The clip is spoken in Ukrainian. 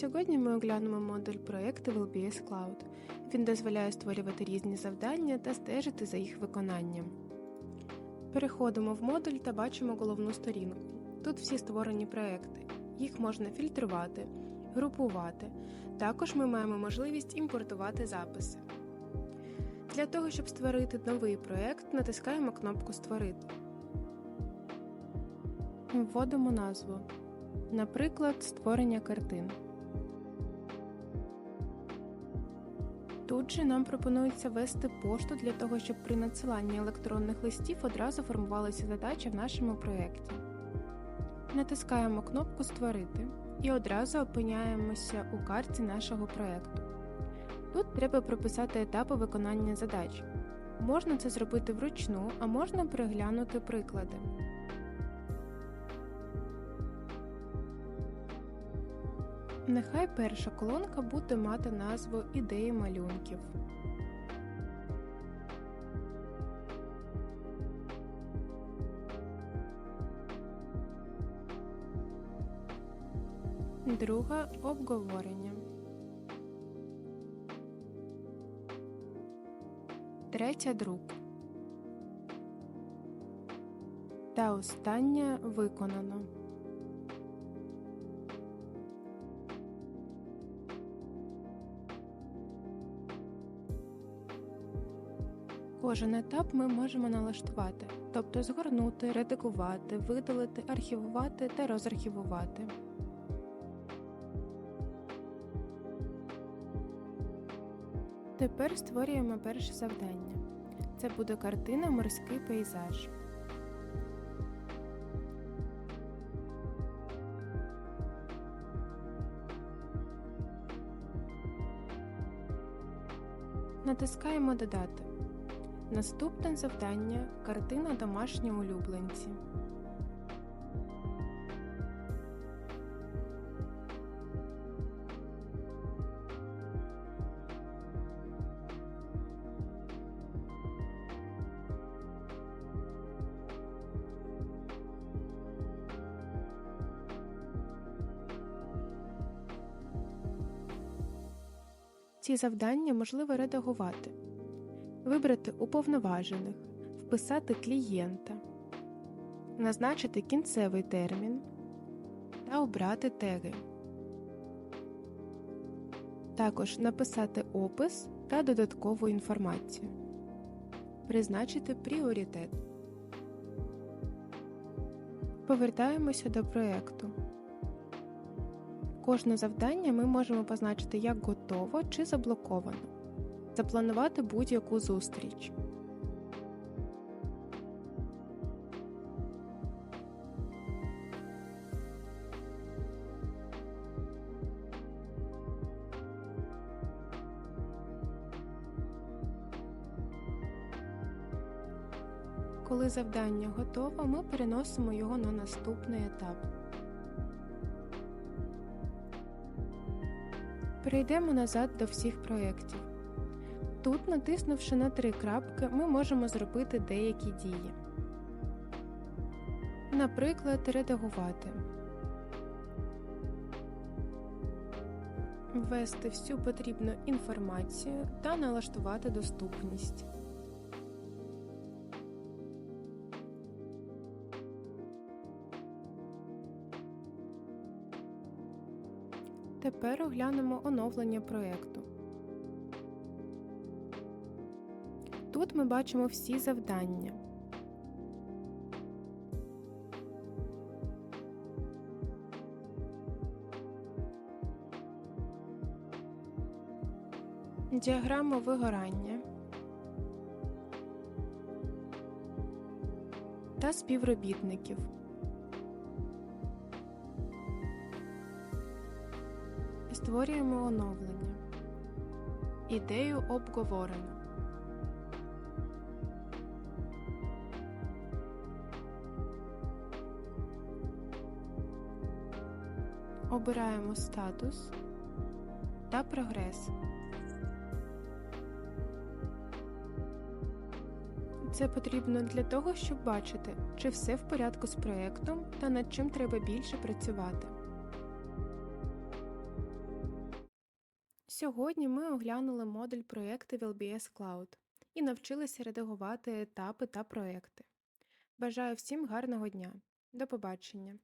Сьогодні ми оглянемо модуль проєкту LBS Cloud. Він дозволяє створювати різні завдання та стежити за їх виконанням. Переходимо в модуль та бачимо головну сторінку. Тут всі створені проекти. Їх можна фільтрувати, групувати. Також ми маємо можливість імпортувати записи. Для того, щоб створити новий проєкт, натискаємо кнопку Створити. Вводимо назву. Наприклад, створення картин. Тут же нам пропонується ввести пошту для того, щоб при надсиланні електронних листів одразу формувалася задача в нашому проєкті. Натискаємо кнопку Створити і одразу опиняємося у карті нашого проєкту. Тут треба прописати етапи виконання задач. Можна це зробити вручну, а можна переглянути приклади. Нехай перша колонка буде мати назву ідеї малюнків. Друга обговорення. Третя друк. Та остання виконано. Кожен етап ми можемо налаштувати, тобто згорнути, редагувати, видалити, архівувати та розархівувати. Тепер створюємо перше завдання. Це буде картина Морський пейзаж. Натискаємо Додати. Наступне завдання картина домашні улюбленці. Ці завдання можливо редагувати вибрати уповноважених, вписати клієнта, назначити кінцевий термін та обрати теги. Також написати опис та додаткову інформацію, призначити пріоритет. Повертаємося до проєкту. Кожне завдання ми можемо позначити як готово чи заблоковано запланувати будь-яку зустріч. Коли завдання готове, ми переносимо його на наступний етап. Перейдемо назад до всіх проєктів. Тут, натиснувши на три крапки, ми можемо зробити деякі дії. Наприклад, редагувати, ввести всю потрібну інформацію та налаштувати доступність. Тепер оглянемо оновлення проєкту. Тут ми бачимо всі завдання. Діаграма вигорання та співробітників. Створюємо оновлення. Ідею обговорено. Обираємо статус та прогрес. Це потрібно для того, щоб бачити, чи все в порядку з проєктом та над чим треба більше працювати. Сьогодні ми оглянули модуль проєкти LBS Cloud і навчилися редагувати етапи та проекти. Бажаю всім гарного дня. До побачення!